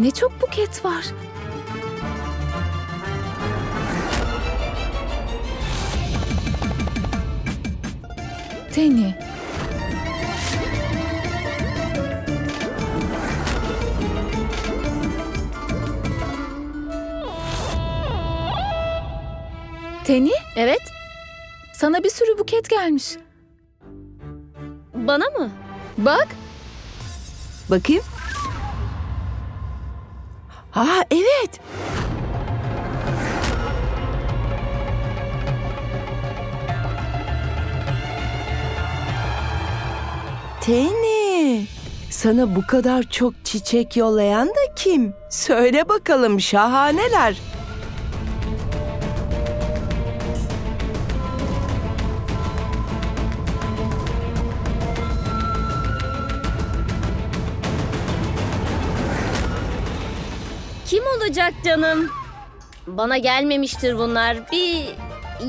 Ne çok buket var. Teni. Teni, Evet, sana bir sürü buket gelmiş. bana mı? Bak, Bakayım. Ha evet. Teni. Sana bu kadar çok çiçek yollayan da kim? Söyle bakalım şahaneler. Canım? Bana gelmemiştir bunlar. Bir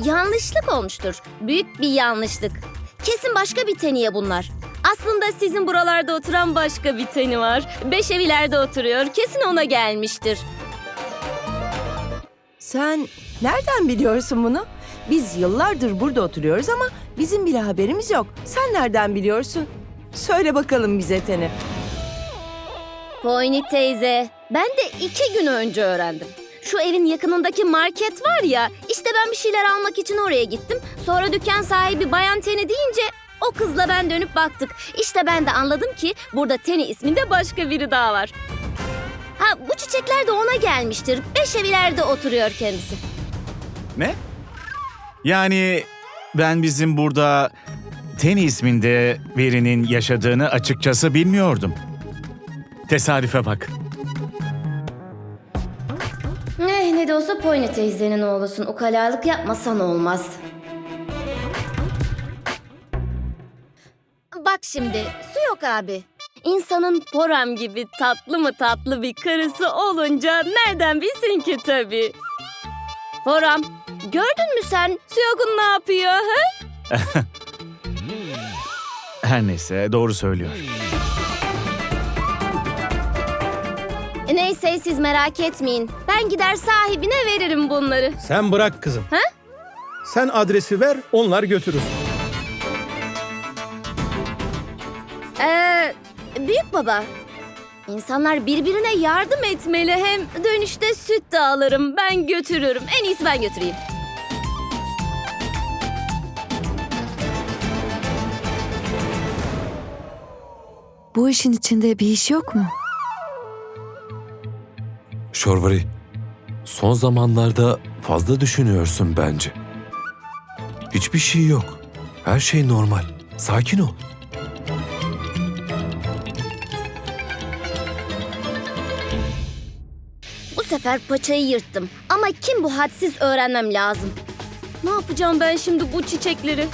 yanlışlık olmuştur. Büyük bir yanlışlık. Kesin başka bir teniye bunlar. Aslında sizin buralarda oturan başka bir teni var. Beş evilerde oturuyor. Kesin ona gelmiştir. Sen nereden biliyorsun bunu? Biz yıllardır burada oturuyoruz ama bizim bile haberimiz yok. Sen nereden biliyorsun? Söyle bakalım bize Teni. Poyni teyze, ben de iki gün önce öğrendim. Şu evin yakınındaki market var ya, işte ben bir şeyler almak için oraya gittim. Sonra dükkan sahibi Bayan Teni deyince o kızla ben dönüp baktık. İşte ben de anladım ki burada Teni isminde başka biri daha var. Ha bu çiçekler de ona gelmiştir. Beş evilerde oturuyor kendisi. Ne? Yani ben bizim burada Teni isminde birinin yaşadığını açıkçası bilmiyordum. Tesadüfe bak. Eh, ne de olsa Poyni teyzenin oğlusun. Ukalalık yapmasan olmaz. Bak şimdi, su yok abi. İnsanın Poram gibi tatlı mı tatlı bir karısı olunca nereden bilsin ki tabii. Poram, gördün mü sen Suyok'un ne yapıyor? Ha? Her neyse doğru söylüyor. Neyse siz merak etmeyin. Ben gider sahibine veririm bunları. Sen bırak kızım. Ha? Sen adresi ver, onlar götürür. Ee, büyük baba. İnsanlar birbirine yardım etmeli. Hem dönüşte süt de alırım. Ben götürürüm. En iyisi ben götüreyim. Bu işin içinde bir iş yok mu? Şorvari, son zamanlarda fazla düşünüyorsun bence. Hiçbir şey yok. Her şey normal. Sakin ol. Bu sefer paçayı yırttım. Ama kim bu hadsiz öğrenmem lazım. Ne yapacağım ben şimdi bu çiçekleri?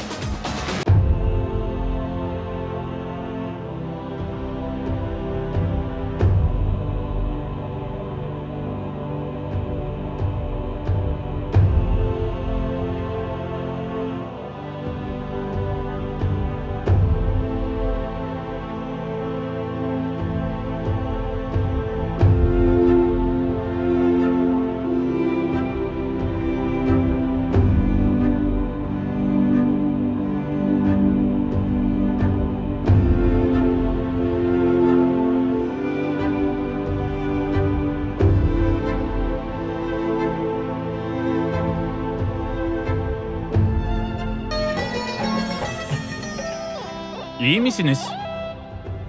İyi misiniz?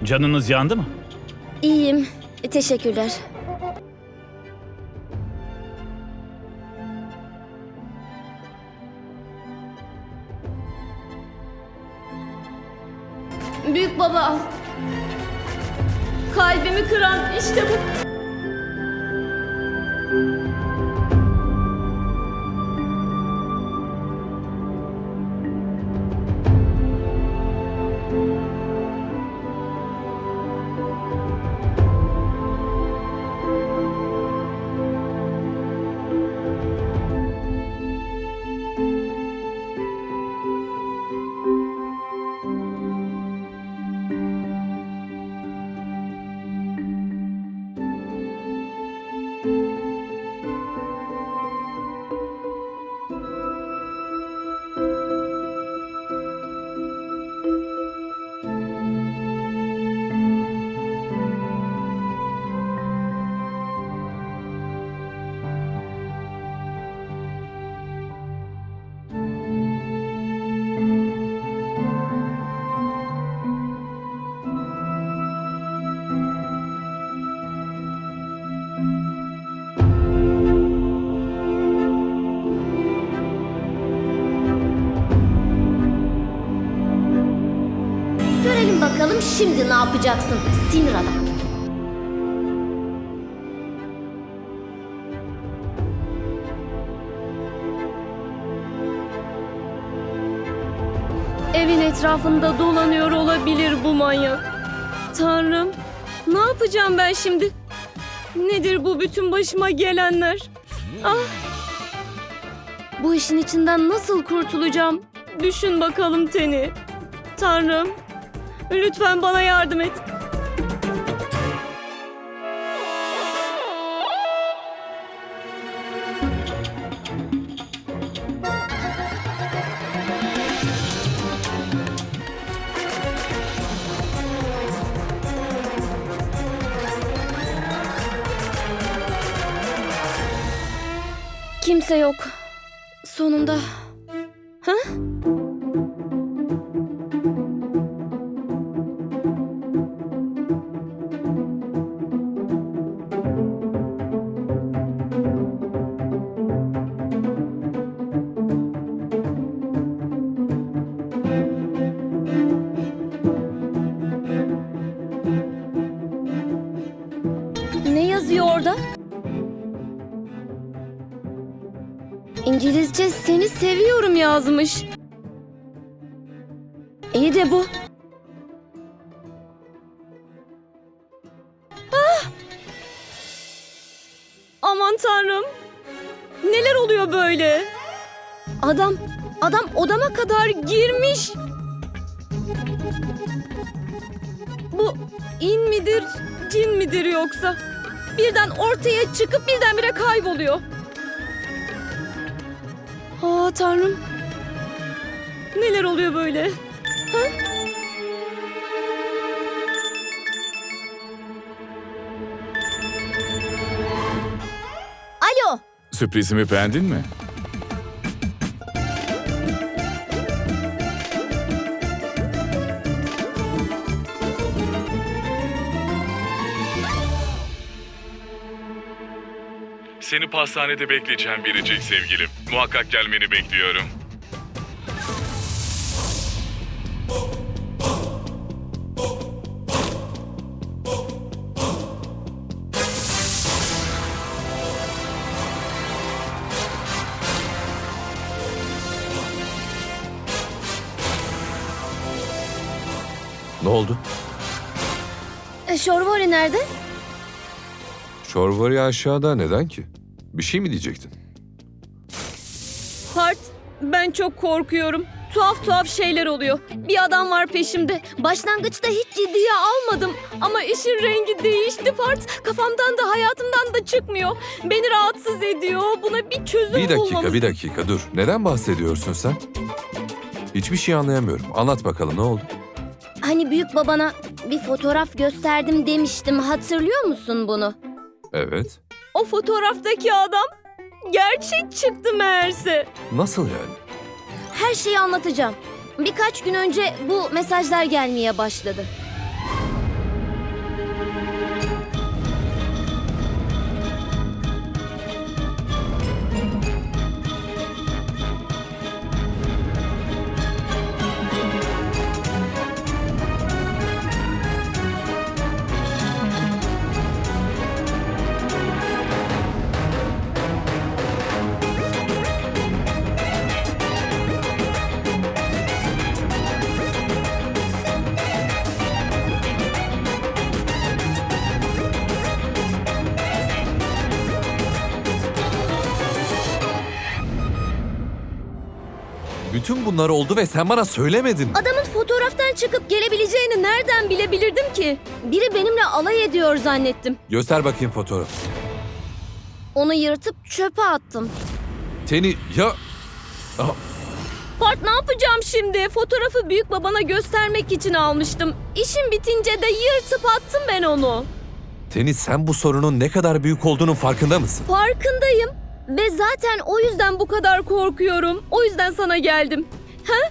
Canınız yandı mı? İyiyim. Teşekkürler. Büyük baba al. Kalbimi kıran işte bu. Şimdi ne yapacaksın sinir adam. Evin etrafında dolanıyor olabilir bu manyak. Tanrım, ne yapacağım ben şimdi? Nedir bu bütün başıma gelenler? Ah! Bu işin içinden nasıl kurtulacağım? Düşün bakalım Teni. Tanrım, lütfen bana yardım et. Kimse yok. Sonunda. Ha? Yazmış. İyi de bu. Ah! Aman tanrım. Neler oluyor böyle? Adam, adam odama kadar girmiş. Bu in midir, cin midir yoksa? Birden ortaya çıkıp birdenbire kayboluyor. Aa tanrım. Neler oluyor böyle? Alo. Sürprizimi beğendin mi? Seni pastanede bekleyeceğim biricik sevgilim. Muhakkak gelmeni bekliyorum. Oldu? E, Şorvori nerede? Şorvari aşağıda neden ki? Bir şey mi diyecektin? Part, ben çok korkuyorum. Tuhaf tuhaf şeyler oluyor. Bir adam var peşimde. Başlangıçta hiç ciddiye almadım. Ama işin rengi değişti Part. Kafamdan da hayatımdan da çıkmıyor. Beni rahatsız ediyor. Buna bir çözüm Bir dakika, bulmamız bir dakika dur. Neden bahsediyorsun sen? Hiçbir şey anlayamıyorum. Anlat bakalım ne oldu? Hani büyük babana bir fotoğraf gösterdim demiştim. Hatırlıyor musun bunu? Evet. O fotoğraftaki adam gerçek çıktı meğerse. Nasıl yani? Her şeyi anlatacağım. Birkaç gün önce bu mesajlar gelmeye başladı. Bütün bunlar oldu ve sen bana söylemedin. Adamın fotoğraftan çıkıp gelebileceğini nereden bilebilirdim ki? Biri benimle alay ediyor zannettim. Göster bakayım fotoğrafı. Onu yırtıp çöpe attım. Teni ya... Bart ne yapacağım şimdi? Fotoğrafı büyük babana göstermek için almıştım. İşim bitince de yırtıp attım ben onu. Teni sen bu sorunun ne kadar büyük olduğunun farkında mısın? Farkındayım. Ve zaten o yüzden bu kadar korkuyorum. O yüzden sana geldim. Ha?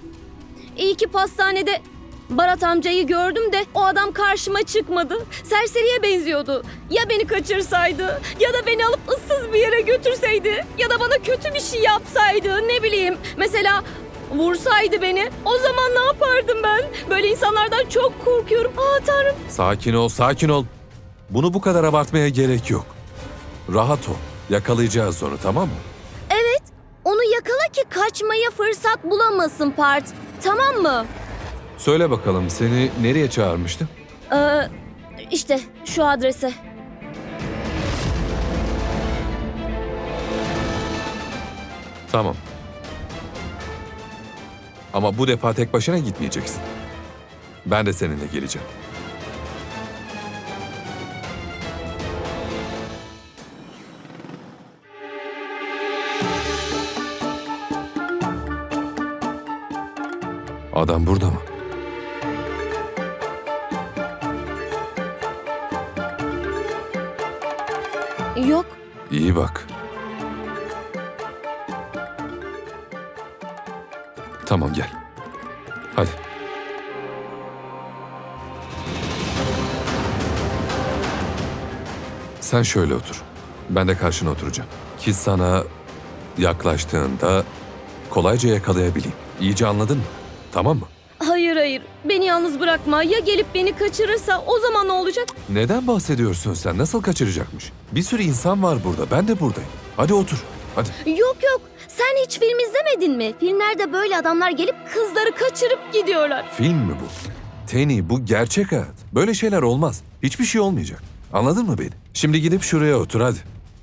İyi ki pastanede Barat amcayı gördüm de o adam karşıma çıkmadı. Serseriye benziyordu. Ya beni kaçırsaydı ya da beni alıp ıssız bir yere götürseydi ya da bana kötü bir şey yapsaydı ne bileyim. Mesela vursaydı beni o zaman ne yapardım ben? Böyle insanlardan çok korkuyorum. Aa Tanrım. Sakin ol, sakin ol. Bunu bu kadar abartmaya gerek yok. Rahat ol. Yakalayacağız onu tamam mı? Evet. Onu yakala ki kaçmaya fırsat bulamasın Part. Tamam mı? Söyle bakalım seni nereye çağırmıştım? Ee, işte şu adrese. Tamam. Ama bu defa tek başına gitmeyeceksin. Ben de seninle geleceğim. Adam burada mı? Yok. İyi bak. Tamam gel. Hadi. Sen şöyle otur. Ben de karşına oturacağım. Ki sana yaklaştığında kolayca yakalayabileyim. İyice anladın mı? Tamam mı? Hayır hayır. Beni yalnız bırakma. Ya gelip beni kaçırırsa o zaman ne olacak? Neden bahsediyorsun sen? Nasıl kaçıracakmış? Bir sürü insan var burada. Ben de buradayım. Hadi otur. Hadi. Yok yok. Sen hiç film izlemedin mi? Filmlerde böyle adamlar gelip kızları kaçırıp gidiyorlar. Film mi bu? Teni bu gerçek hayat. Böyle şeyler olmaz. Hiçbir şey olmayacak. Anladın mı beni? Şimdi gidip şuraya otur hadi.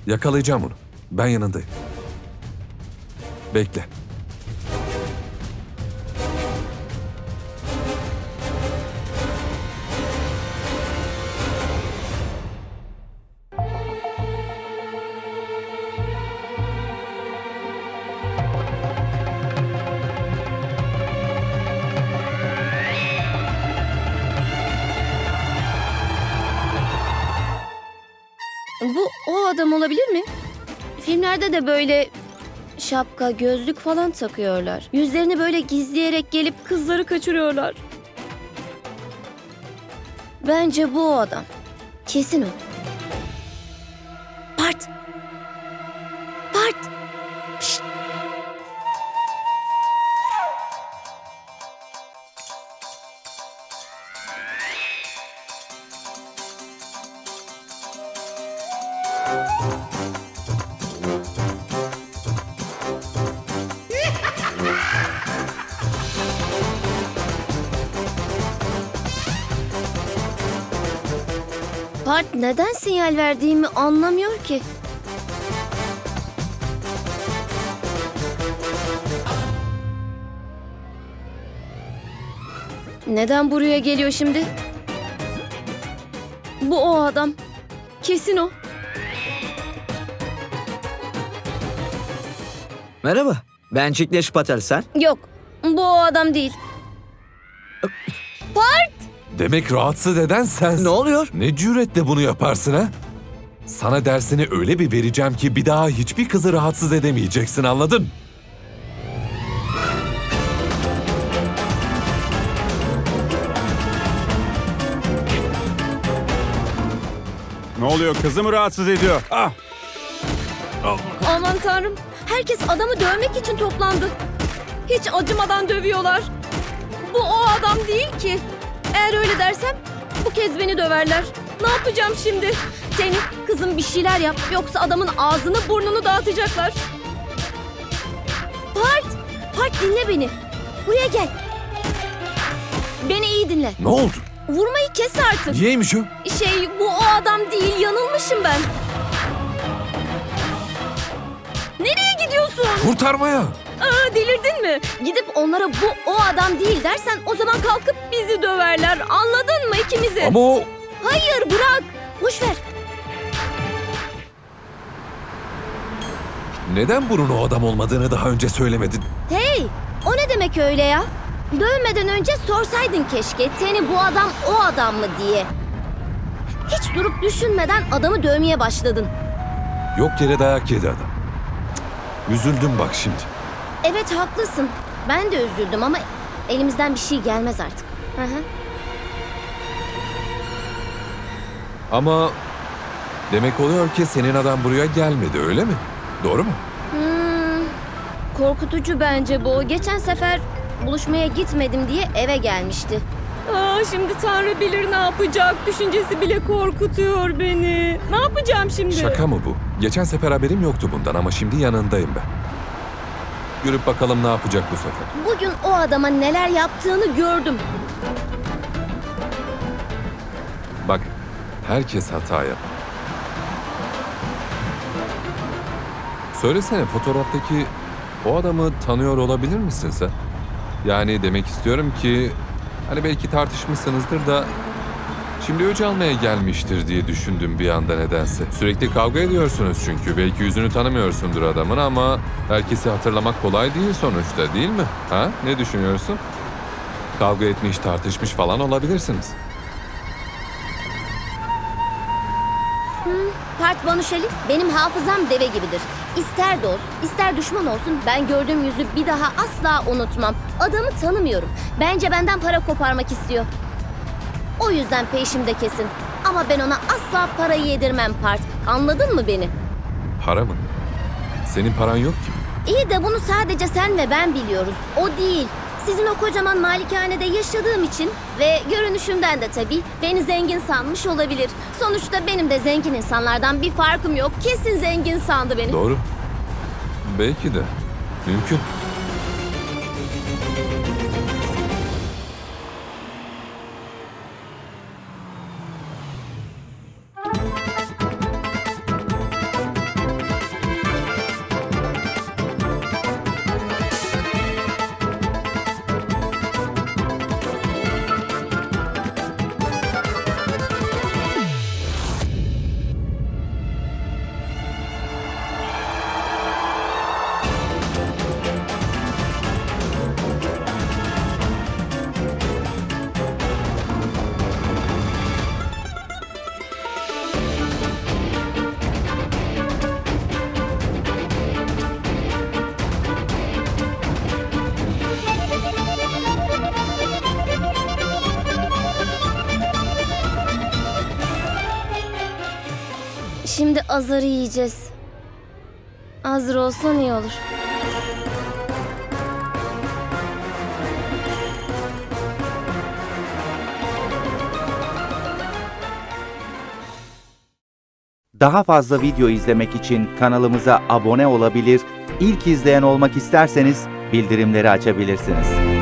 Yakalayacağım onu. Ben yanındayım. Bekle. Adam olabilir mi? Filmlerde de böyle şapka, gözlük falan takıyorlar. Yüzlerini böyle gizleyerek gelip kızları kaçırıyorlar. Bence bu o adam. Kesin o. Part neden sinyal verdiğimi anlamıyor ki. Neden buraya geliyor şimdi? Bu o adam. Kesin o. Merhaba, ben Cikleş Patel sen. Yok. Bu o adam değil. Demek rahatsız eden sensin. Ne oluyor? Ne cüretle bunu yaparsın ha? Sana dersini öyle bir vereceğim ki bir daha hiçbir kızı rahatsız edemeyeceksin anladın? Ne oluyor? Kızımı rahatsız ediyor. Ah! Aman tanrım. Herkes adamı dövmek için toplandı. Hiç acımadan dövüyorlar. Bu o adam değil ki. Eğer öyle dersem bu kez beni döverler. Ne yapacağım şimdi? Seni kızım bir şeyler yap yoksa adamın ağzını burnunu dağıtacaklar. Part! Part dinle beni. Buraya gel. Beni iyi dinle. Ne oldu? Vurmayı kes artık. Niyeymiş o? Şey bu o adam değil yanılmışım ben. Nereye gidiyorsun? Kurtarmaya. Aa, delirdin mi? Gidip onlara bu o adam değil dersen o zaman kalkıp bizi döverler. Anladın mı ikimizi? Ama o... Hayır bırak. Boş ver. Neden bunun o adam olmadığını daha önce söylemedin? Hey o ne demek öyle ya? Dövmeden önce sorsaydın keşke seni bu adam o adam mı diye. Hiç durup düşünmeden adamı dövmeye başladın. Yok yere dayak yedi adam. Üzüldüm bak şimdi. Evet haklısın. Ben de üzüldüm ama elimizden bir şey gelmez artık. Hı hı. Ama demek oluyor ki senin adam buraya gelmedi öyle mi? Doğru mu? Hmm, korkutucu bence bu. Geçen sefer buluşmaya gitmedim diye eve gelmişti. Aa, şimdi Tanrı bilir ne yapacak. Düşüncesi bile korkutuyor beni. Ne yapacağım şimdi? Şaka mı bu? Geçen sefer haberim yoktu bundan ama şimdi yanındayım ben. Görüp bakalım ne yapacak bu sefer. Bugün o adama neler yaptığını gördüm. Bak, herkes hata yap. Söylesene fotoğraftaki o adamı tanıyor olabilir misin sen? Yani demek istiyorum ki hani belki tartışmışsınızdır da şimdi öc almaya gelmiştir diye düşündüm bir anda nedense. Sürekli kavga ediyorsunuz çünkü. Belki yüzünü tanımıyorsundur adamın ama herkesi hatırlamak kolay değil sonuçta değil mi? Ha? Ne düşünüyorsun? Kavga etmiş, tartışmış falan olabilirsiniz. Part Banuşeli, benim hafızam deve gibidir. İster dost, ister düşman olsun ben gördüğüm yüzü bir daha asla unutmam. Adamı tanımıyorum. Bence benden para koparmak istiyor. O yüzden peşimde kesin. Ama ben ona asla parayı yedirmem Part. Anladın mı beni? Para mı? Senin paran yok ki. İyi de bunu sadece sen ve ben biliyoruz. O değil. Sizin o kocaman malikanede yaşadığım için ve görünüşümden de tabii beni zengin sanmış olabilir. Sonuçta benim de zengin insanlardan bir farkım yok. Kesin zengin sandı beni. Doğru. Belki de. Mümkün. Azarı yiyeceğiz. Hazır olsan iyi olur. Daha fazla video izlemek için kanalımıza abone olabilir, ilk izleyen olmak isterseniz bildirimleri açabilirsiniz.